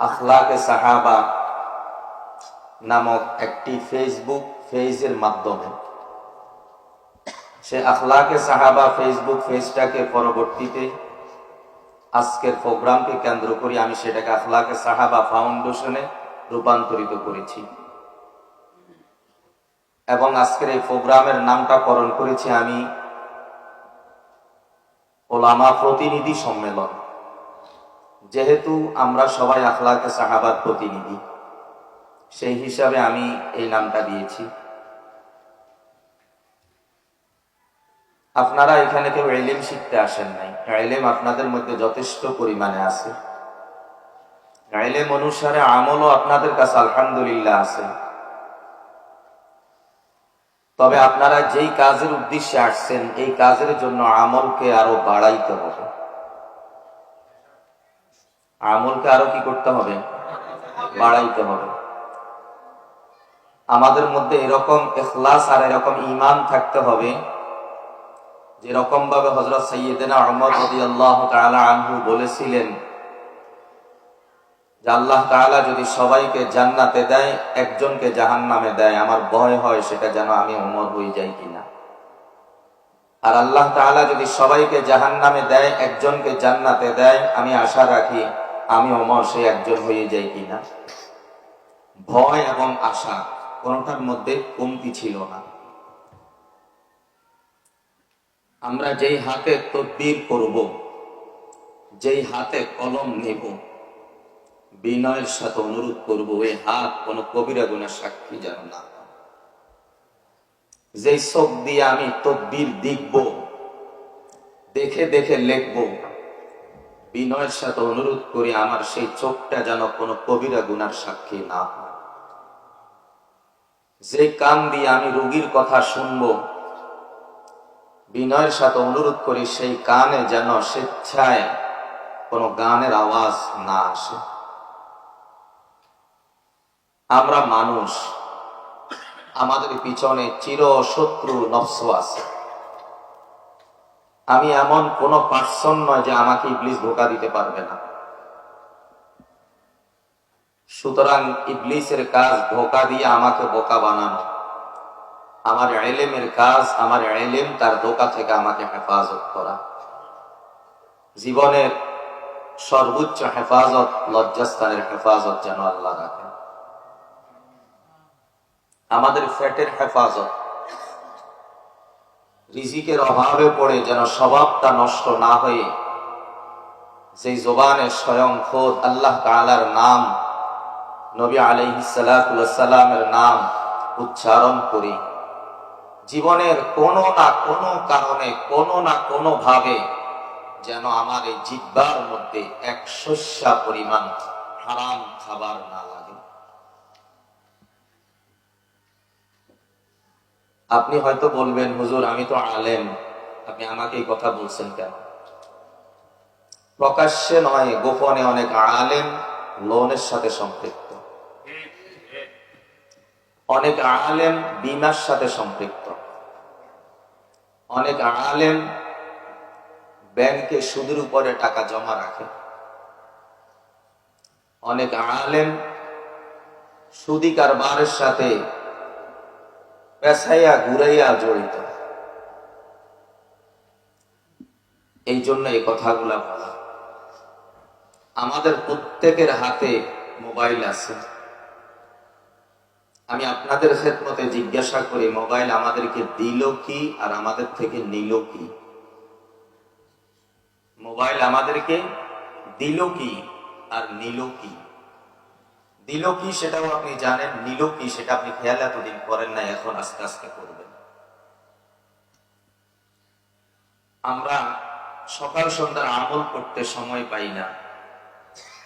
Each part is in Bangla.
আখলাকে সাহাবা নামক একটি ফেসবুক পেজের মাধ্যমে। সে আখলাকে সাহাবা ফেসবুক পেজটাকে পরবর্তীতে আজকের প্রোগ্রামকে কেন্দ্র করে আমি সেটাকে আখলাকে সাহাবা ফাউন্ডেশনে রূপান্তরিত করেছি। এবং আজকের এই প্রোগ্রামের নামটা করণ করেছি আমি ওলামা প্রতিনিধি সম্মেলন। যেহেতু আমরা সবাই আখলাকে সাহাবার প্রতিনিধি, সেই হিসাবে আমি এই নামটা দিয়েছি। আপনারা এখানে কেউ এলেম শিখতে আসেন নাই। এলেম আপনাদের মধ্যে যথেষ্ট পরিমাণে আছে। এলেম অনুসারে আমলও আপনাদের কাছে আলহামদুলিল্লাহ আছে। তবে আপনারা যেই কাজের উদ্দেশ্যে আসছেন, এই কাজের জন্য আমলকে আরও বাড়াইতে হবে। আমলকে আরও কি করতে হবে? বাড়াইতে হবে। আমাদের মধ্যে এরকম এখলাস আর এরকম ইমান থাকতে হবে যেরকম ভাবে হজরত আনহু বলেছিলেন যে আল্লাহ তাআলা যদি সবাইকে জান্নাতে দেয়, একজনকে জাহান নামে দেয়, আমার ভয় হয় সেটা যেন আমি অমর হয়ে যাই কিনা। আর আল্লাহ তাআলা যদি সবাইকে জাহান নামে দেয়, একজনকে জান্নাতে দেয়, আমি আশা রাখি আমি অমর, সে একজন হয়ে যাই কিনা ভয় এবং আশা কোনটার মধ্যে কমতি ছিল না আমরা যেই হাতে তদ্বির করব, যেই হাতে কলম নেব, বিনয়ের সাথে অনুরোধ করব এই হাত কোন কবিরা গুণের সাক্ষী যেন না। যেই চোখ দিয়ে আমি তদ্বির দেখব, দেখে দেখে লিখব বিনয়ের সাথে অনুরোধ করি আমার সেই চোখটা যেন কোনো কবিরা গুনার সাক্ষী না যে কান দিয়ে আমি রোগীর কথা শুনব, বিনয়ের সাথে অনুরোধ করি সেই কানে যেন স্বেচ্ছায় কোনো গানের আওয়াজ না আসে। আমরা মানুষ, আমাদের পিছনে চির শত্রু নফস আছে। আমি এমন কোন পার্সন নয় যে আমাকে ইবলিস ধোকা দিতে পারবে না। সুতরাং ইবলিসের কাজ ধোকা দিয়ে আমাকে বোকা বানানো। আমার এলেমের কাজ, আমার এলেম তার ধোকা থেকে আমাকে হেফাজত করা। জীবনের সর্বোচ্চ হেফাজত, লজ্জাস্থানের হেফাজত যেন আল্লাহ রাখেন আমাদের ফ্যাটের হেফাজত রিজিকের অভাবে পড়ে যেন স্বভাবটা নষ্ট না হয়ে সেই জোবানে স্বয়ং খোদ আল্লাহ তাআলার নাম, নবী আলাইহিসালামের নাম উচ্চারণ করি। জীবনের কোনো না কোনো কারণে, কোনো না কোনো ভাবে যেন আমার এই জিব্বার মধ্যে এক শস্যা পরিমাণ হারাম খাবার না লাগে। আপনি হয়তো বলবেন, হুজুর, আমি তো আলেম। আপনি আমাকে এই কথা বলছেন কেন? প্রকাশ্যে নয়, গোপনে অনেক আলেম লোনের সাথে সম্পৃক্ত। অনেক আলেম বিমার সাথে সম্পৃক্ত। অনেক আলেম ব্যাংকে সুদের উপরে টাকা জমা রাখে। অনেক আলেম সুদি কারবারের সাথে পেশাইয়া ঘুরাইয়া জড়িত। এই জন্য এই কথাগুলা বলা। আমাদের প্রত্যেকের হাতে মোবাইল আছে। আমি আপনাদের ক্ষেত্রতে জিজ্ঞাসা করি, মোবাইল আমাদেরকে দিল কি আর আমাদের থেকে নিল কি? মোবাইল আমাদেরকে দিল কি আর নিল কি? দিল কি সেটাও আপনি জানেন, নিল কি সেটা আপনি খেয়াল এতদিন করেন না এখন আস্তে আস্তে করবেন। আমরা সকাল সন্ধ্যার আমল করতে সময় পাই না,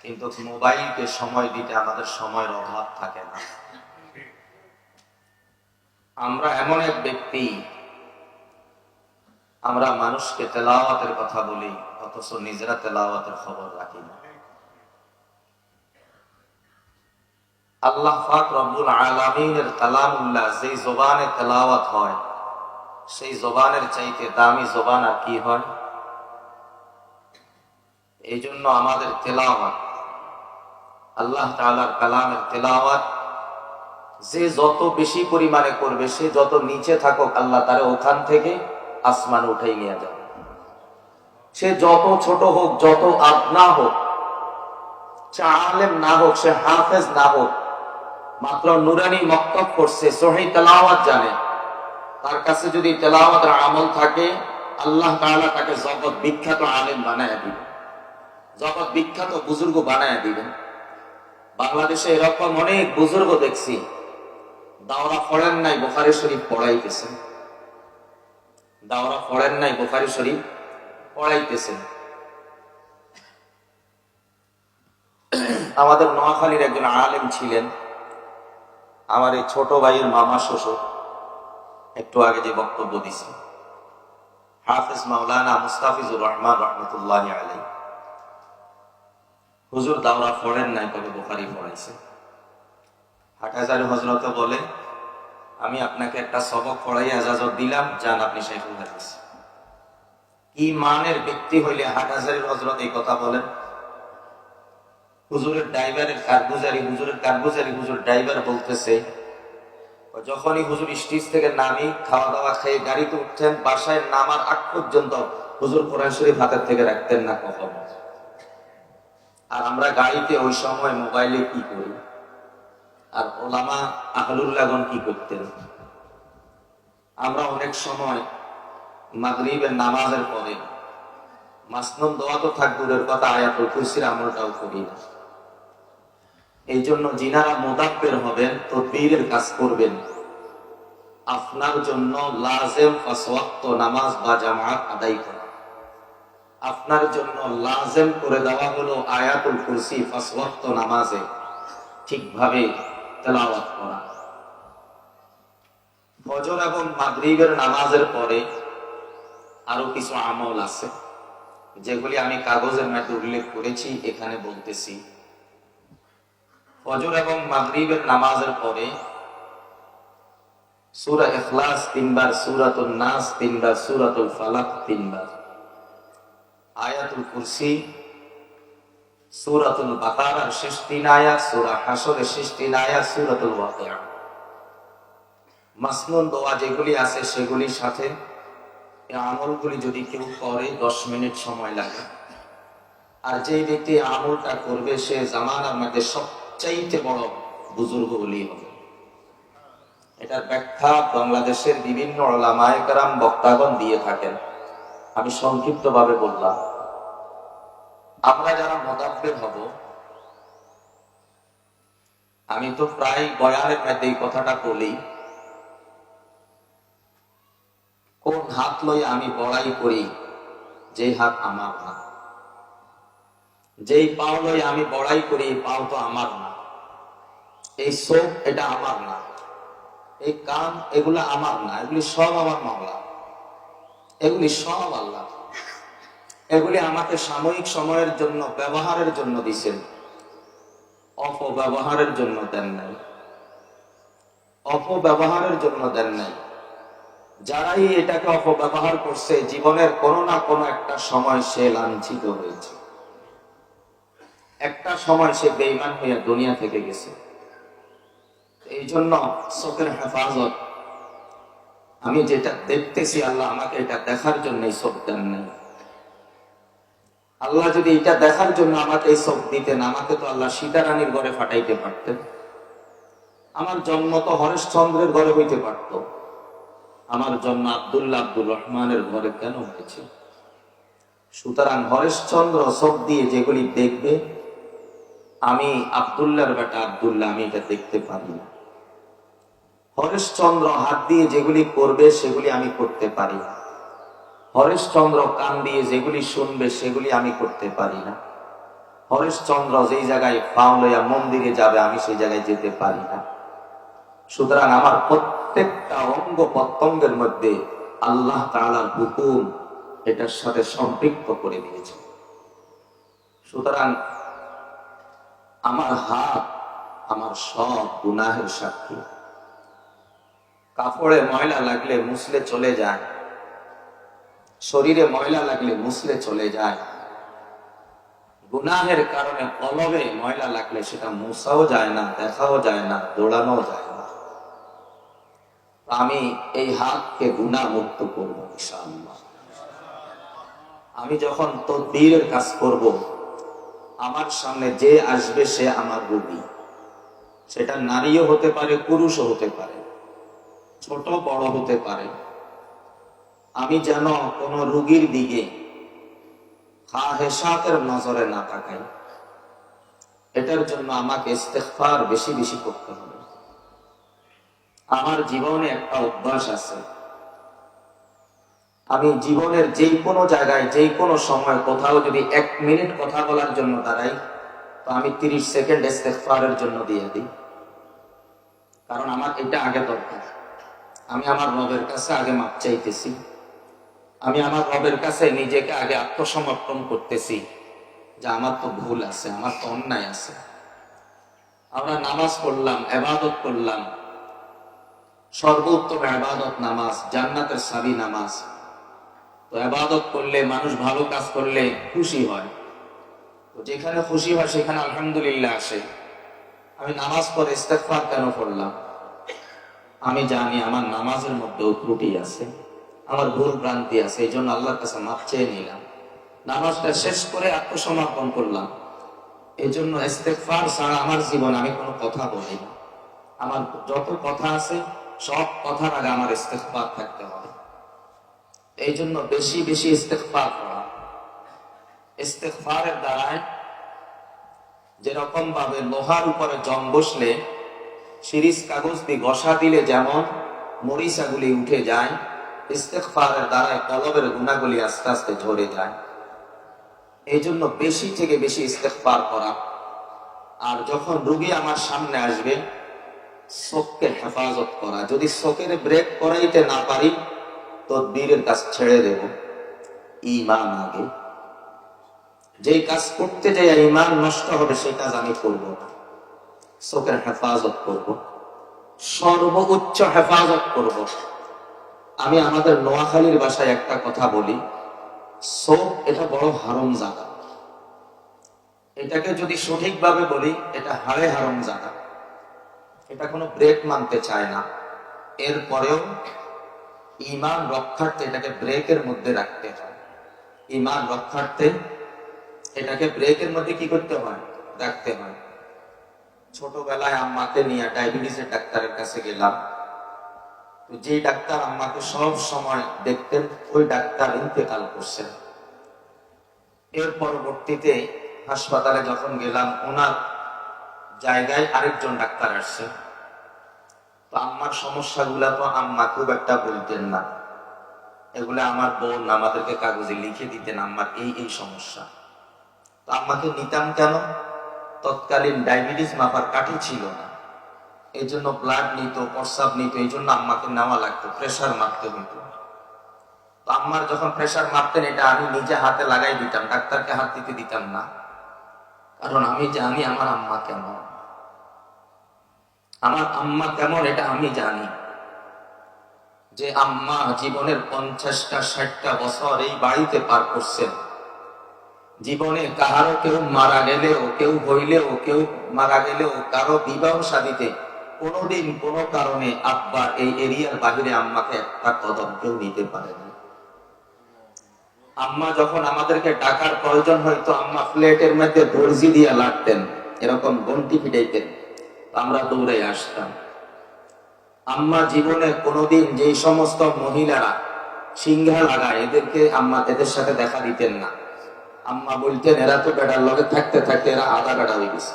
কিন্তু মোবাইলকে সময় দিতে আমাদের সময়ের অভাব থাকে না। আমরা এমন এক ব্যক্তি, আমরা মানুষকে তেলাওয়াতের কথা বলি, অথচ নিজেরা তেলাওয়াতের খবর রাখি না। আল্লাহ পাক রব্বুল আলামিনের কালামুল্লাহ যেই জবানে তেলাওয়াত হয়, সেই জবানের চাইতে দামি জবান আর কি হয়? এই জন্য আমাদের তেলাওয়াত, আল্লাহ তাআলার কালামের তেলাওয়াত, যে যত বেশি পরিমাণে করবে, সে যত নিচে থাকুক, আল্লাহ তারা ওখান থেকে আসমান উঠাই নিয়ে যাবে। সে যত ছোট হোক, যত আপনা হোক, সে আলেম না হোক, সে হাফেজ না হোক মাত্র নুরানি মক্তব করছে সহি তেলাওয়াত জানে। তার কাছে যদি তেলাওয়াতের আমল থাকে, আল্লাহ তাআলা তাকে জগৎ বিখ্যাত আলেম বানায় দিবেন জগৎ বিখ্যাত বুজুর্গ বানায় দিবেন বাংলাদেশে এরকম অনেক বুজুর্গ দেখছি, দাওরা পড়েন নাই, বোখারি শরীফ পড়াইতেছেন দাওরা পড়েন নাই, বোখারি শরীফ পড়াইতেছেন আমাদের নোয়াখালীর একজন আলেম ছিলেন। আমার এই ছোট ভাইয়ের মামা শ্বশুর একটু আগে যে বক্তব্য দিছি হাফিজ মাওলানা মুস্তাফিজুর রহমান রহমতুল্লাহ আলাই হুজুর দাওরা পড়েন নাই, তবে বোখারি পড়াইছে। হাটাজারি হজরত বলে, আমি আপনাকে একটা সবক পড়াই এজাজত দিলাম যান আপনি শেখুল হাদিস। কি মানের ব্যক্তি হইলে হাটাজারি হজরত এই কথা বলেন? হুজুরের ড্রাইভারের কারগুজারি হুজুরের কারগুজারি হুজুর ড্রাইভার বলতেছে যখনই হুজুর স্টেজ থেকে নামি খাওয়া দাওয়া খেয়ে গাড়িতে উঠতেন বাসায় নামার আগ পর্যন্ত হুজুর কোরআন শরীফ হাতের থেকে রাখতেন না কখনো। আর আমরা গাড়িতে ওই সময় মোবাইলে কি করি? আর ওলামা আহলুল্লাগন কি করতেন? আমরা অনেক সময় মাগরিবের নামাজের পরে মাসনুম দোয়া তো থাক, দূরের কথা, আয়াতুল কুরসির আমলটাও করি না। এই জন্য যিনারা মোদাব্বের হবেন, তদবীরের কাজ করবেন। আপনার জন্য লাজেম ফাসওয়াক্ত নামাজ বা জামাত আদায় করা। আপনার জন্য লাজেম করে দেওয়া হলো আয়াতুল কুরসি ফাসওয়াক্ত নামাজে। ঠিকভাবে তেলাওয়াত করা। ফজর এবং মাগরিবের নামাজের পরে আরও কিছু আমল আছে, যেগুলি আমি কাগজের মধ্যে উল্লেখ করেছি, এখানে বলতেছি। ফজর এবং মাগরিবের নামাজের পরে সূরা ইখলাস তিনবার, সূরাতুন নাস তিনবার, সূরাতুল ফালাক তিনবার। আয়াতুল কুরসি, সূরাতুল বাকারার শেষ তিন আয়াত, সূরা হাসরের শেষ তিন আয়াত, সূরাতুল ওয়াকিয়া। মাসনুন দোয়া যেগুলি আছে সেগুলির সাথে আমলগুলি যদি কেউ করে, দশ মিনিট সময় লাগে। আর যে ব্যক্তি আমলটা করবে, সে জামানার মধ্যে সবচাইতে বড় বুজুর্গ বলি হবে। এটার ব্যাখ্যা বাংলাদেশের বিভিন্ন ওলামায়কারাম বক্তাগণ দিয়ে থাকেন। আমি সংক্ষিপ্ত ভাবে বললাম, আমরা যারা মোতাব্বের হব, আমি তো প্রায় বয়ানের মধ্যে এই কথাটা বলি, কোন হাত লই আমি বড়াই করি যে হাত আমার না। যেই পাও লই আমি বড়াই করি পাও তো আমার না। এই চোখ এটা আমার না। এই কান এগুলো আমার না। এগুলি সব আমার মামলা এগুলি সব আল্লাহ। এগুলি আমাকে সাময়িক সময়ের জন্য, ব্যবহারের জন্য দিছেন অপব্যবহারের জন্য দেন নাই। অপব্যবহারের জন্য দেন নাই। যারাই এটাকে অপব্যবহার করছে, জীবনের কোনো না কোনো একটা সময় সে লাঞ্ছিত হয়েছে। একটা সময় সে বেইমান হইয়া দুনিয়া থেকে গেছে। এই জন্য চোখের হেফাজত। আমি যেটা দেখতেছি, আল্লাহ আমাকে এটা দেখার জন্য এই চোখ দেন নাই। আল্লাহ যদি এটা দেখার জন্য আমাকে এই চোখ দিতেন, আমাকে তো আল্লাহ সীতারানীর ঘরে ফাটাইতে পারতেন। আমার জন্ম তো হরেশচন্দ্রের ঘরে হইতে পারত। আমার জন্ম আব্দুল্লাহ আব্দুল রহমানের ঘরে কেন হয়েছে সুতরাং হরেশচন্দ্র চোখ দিয়ে যেগুলি দেখবে, আমি আবদুল্লাহর বেটা আবদুল্লাহ, আমি এটা দেখতে পারি না। হরেশচন্দ্র হাত দিয়ে যেগুলি করবে, সেগুলি আমি করতে পারি না। হরেশচন্দ্র কান দিয়ে যেগুলি শুনবে, সেগুলি আমি করতে পারি না। হরেশচন্দ্র যেই জায়গায় পাও লইয়া মন্দিরে যাবে, আমি সেই জায়গায় যেতে পারি না। সুতরাং আমার প্রত্যেকটা অঙ্গ প্রত্যঙ্গের মধ্যে আল্লাহ তাআলার হুকুম এটার সাথে সম্পৃক্ত করে দিয়েছে। সুতরাং আমার হাত, আমার সব গুনাহের সাক্ষী। কাপড়ে ময়লা লাগলে মুসলে চলে যায়। শরীরে ময়লা লাগলে মুসলে চলে যায়। গুনাহের কারণে কলবে ময়লা লাগলে সেটা মুছাও যায় না, দেখাও যায় না দৌড়ানো যায় না। আমি এই হাতকে গুণা মুক্ত করব আমি যখন তদবীরের কাজ করব, আমার সামনে যে আসবে সে আমার রুগী। সেটা নারীও হতে পারে, পুরুষও হতে পারে। ছোট বড় হতে পারে। আমি যেন কোন রুগীর দিকে খাহেসাতের নজরে না তাকাই। এটার জন্য আমাকে ইস্তেগফার বেশি বেশি করতে হবে। আমার জীবনে একটা অভ্যাস আছে। আমি জীবনের যে কোনো জায়গায় যে কোনো সময় কোথাও যদি এক মিনিট কথা বলার জন্য দাঁড়াই, তো আমি তিরিশ সেকেন্ড ইস্তেগফারের জন্য দিয়ে দিই। কারণ আমার এটা আগে দরকার। আমি আমার রবের কাছে আগে মাপ চাইতেছি। আমি আমার রবের কাছে নিজেকে আগে আত্মসমর্পণ করতেছি। যে আমার তো ভুল আছে, আমার তো অন্যায় আছে। আমরা নামাজ পড়লাম, এবাদত করলাম। সর্বোত্তম এবাদত নামাজ, জান্নাতের সাবি নামাজ। তো এবাদত করলে, মানুষ ভালো কাজ করলে খুশি হয়। তো যেখানে খুশি হয়, সেখানে আলহামদুলিল্লাহ আসে। আমি নামাজ পড়ে ইস্তেগফার কেন পড়লাম? আমি জানি আমার নামাজের মধ্যেও ত্রুটি আছে, আমার ভুল ভ্রান্তি আছে, এই জন্য আল্লাহর কাছে মাপ চেয়ে নিলাম। নামাজটা শেষ করে আত্মসমর্পণ করলাম। এই জন্য ইস্তেগফার ছাড়া আমার জীবন আমি কোনো কথা বলি না। আমার যত কথা আছে, সব কথার আগে আমার ইস্তেগফার থাকতে হবে। এই জন্য বেশি বেশি ইস্তেগফার করা। ইস্তেগফারের দ্বারায় যেরকম ভাবে লোহার উপরে জং বসলে সিরিজ কাগজ দিয়ে ঘষা দিলে যেমন মরিচাগুলি উঠে যায়, ইস্তেগফারের দ্বারায় কলবের গুণাগুলি আস্তে আস্তে ঝরে যায়। এই জন্য বেশি থেকে বেশি ইস্তেগফার করা। আর যখন রুগী আমার সামনে আসবে চোখকে হেফাজত করা। যদি চোখের ব্রেক করাইতে না পারি তো বীরের কাজ ছেড়ে দেব। ইমান আগে। যেই কাজ করতে যাই ইমান নষ্ট হবে, সেই কাজ আমি করব না। চোখের হেফাজত করব। সর্বোচ্চ হেফাজত করব। আমি আমাদের নোয়াখালীর ভাষায় একটা কথা বলি চোখ এটা বড় হারম জায়গা এটাকে যদি সঠিকভাবে বলি, এটা হাড়ে হারম জায়গা এটা কোনো ব্রেক মানতে চায় না। এরপরেও ইমান রক্ষার্থে এটাকে ব্রেকের মধ্যে রাখতে হয়। ইমান রক্ষার্থে এটাকে ব্রেকের মধ্যে কি করতে হয়? রাখতে হয়। ছোটবেলায় আম্মাকে নিয়ে ডায়াবেটিসের ডাক্তারের কাছে গেলাম। তো যে ডাক্তার আম্মাকে সব সময় দেখতেন, ওই ডাক্তার ইন্তেকাল করছেন। এর পরবর্তীতে হাসপাতালে যখন গেলাম, ওনার জায়গায় আরেকজন ডাক্তার আসছে। তো আম্মার সমস্যাগুলা তো আম্মা খুব একটা বলতেন না। এগুলা আমার বোন আমাদেরকে কাগজে লিখে দিতেন, আম্মার এই এই সমস্যা। তো আম্মাকে নিতাম কেন? তৎকালীন ডায়াবেটিস মাপার কাঠি ছিল না। এই জন্য ব্লাড নিত, প্রস্রাব নিত এই জন্য আম্মাকে নেওয়া লাগতো প্রেশার মাপতে হইতো। তো আম্মার যখন প্রেশার মাপতেন, এটা আমি নিজে হাতে লাগাই দিতাম, ডাক্তারকে হাত দিতে দিতাম না। কারণ আমি জানি আমার আম্মা কেমন। আমার আম্মা কেমন, এটা আমি জানি। যে আম্মা জীবনের পঞ্চাশটা, ষাটটা বছর এই বাড়িতে পার করছেন। জীবনে কাহারও কেউ মারা গেলেও, কেউ হইলেও, কেউ মারা গেলেও, কারও বিবাহ সাদিতে কোনোদিন কোনো কারণে আব্বা এই এরিয়ার বাহিরে আম্মাকে একটা কদম কেউ নিতে পারে না। আম্মা যখন আমাদেরকে টাকার প্রয়োজন হয়তো আম্মা প্লেটের মধ্যে দর্জি দিয়ে লাগতেন, এরকম গন্টি ফিটাইতেন। আমরা দৌড়ে আসতাম। আম্মা জীবনে কোনোদিন যেই সমস্ত মহিলারা সিংহা লাগায় এদেরকে আম্মা এদের সাথে দেখা দিতেন না। আম্মা বলতেন, এরা তো বেটার লগে থাকতে থাকতে এরা আধা বেটা হয়ে গেছে।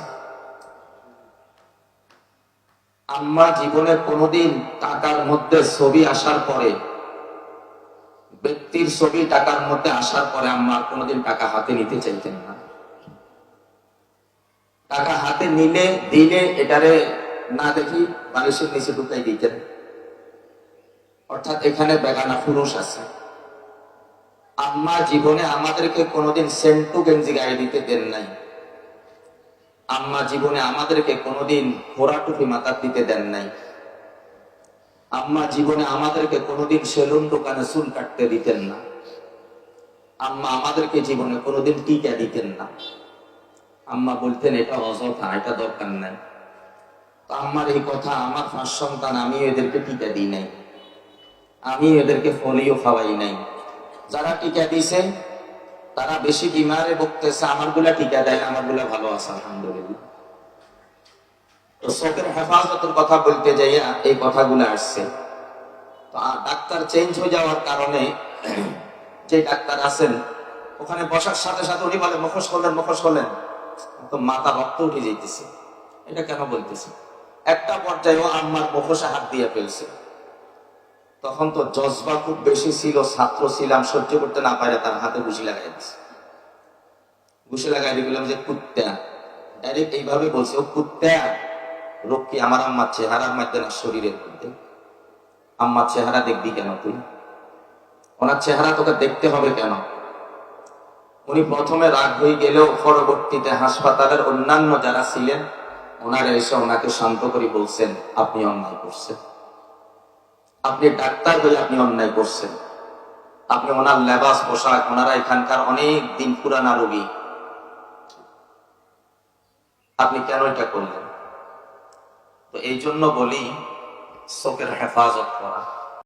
আম্মা জীবনে কোনোদিন টাকার মধ্যে ছবি আসার পরে, ব্যক্তির ছবি টাকার মধ্যে আসার পরে আম্মা কোনোদিন টাকা হাতে নিতে চাইতেন না। টাকা হাতে নিলে, দিলে এটারে না দেখি মানুষের নিচে ঢুকাই দিতেন। অর্থাৎ এখানে বেগানা পুরুষ আছে। আম্মা জীবনে আমাদেরকে কোনোদিন সেন্টু গেঞ্জি গায়ে দিতে দেন নাই। আম্মা জীবনে আমাদেরকে কোনোদিন ঘোড়া টুপি মাথার দিতে দেন নাই। আম্মা জীবনে আমাদেরকে কোনোদিন সেলুন দোকানে চুল কাটতে দিতেন না। আম্মা আমাদেরকে জীবনে কোনোদিন টিকা দিতেন না। আম্মা বলতেন, এটা অযথা এটা দরকার নাই। তো আম্মার এই কথা, আমার পাঁচ সন্তান, আমি এদেরকে টিকা দিই নাই। আমি এদেরকে ফলিও খাওয়াই নাই। যারা টিকা দিছে তারা বেশি বিমারে বকতেছে আমারগুলা টিকা দেয় না আমারগুলা ভালো আছে, আলহামদুলিল্লাহ। চোখের হেফাজতের কথা বলতে যাইয়া এই কথাগুলো আসছে। ডাক্তার চেঞ্জ হয়ে যাওয়ার কারণে যে ডাক্তার আছেন, ওখানে বসার সাথে সাথে উনি বলে, মুখোশ করলেন মুখোশ করলেন। তো মাথা রক্ত উঠে যাইতেছে। এটা কেন বলতেছে? একটা পর্যায়ে আম্মার মুখোশে হাত দিয়ে ফেলছে। তখন তো জজবা খুব বেশি ছিল, ছাত্র ছিলাম, সহ্য করতে না পারে তার হাতে ঘুষি লাগাই দিছে। ঘুষি লাগাই দিয়ে বললাম যে কুত্তা ডাইরেক্ট এইভাবে বলছে, ও কুত্তা রোগ কি আমার আম্মার চেহারার মধ্যে না শরীরের মধ্যে? আম্মার চেহারা দেখবি কেন তুই? ওনার চেহারা তোকে দেখতে হবে কেন? উনি প্রথমে রাগ হয়ে গেলেও পরবর্তীতে হাসপাতালের অন্যান্য যারা ছিলেন, ওনারা এসে ওনাকে শান্ত করে বলছেন, আপনি অন্যায় করছেন। আপনি ডাক্তার হয়ে আপনি অন্যায় করছেন। আপনি ওনার লেবাস, পোশাক, ওনারা এখানকার অনেক দিন পুরানা রোগী। আপনি কেন এটা করলেন? তো এই জন্য বলি চোখের হেফাজত করা।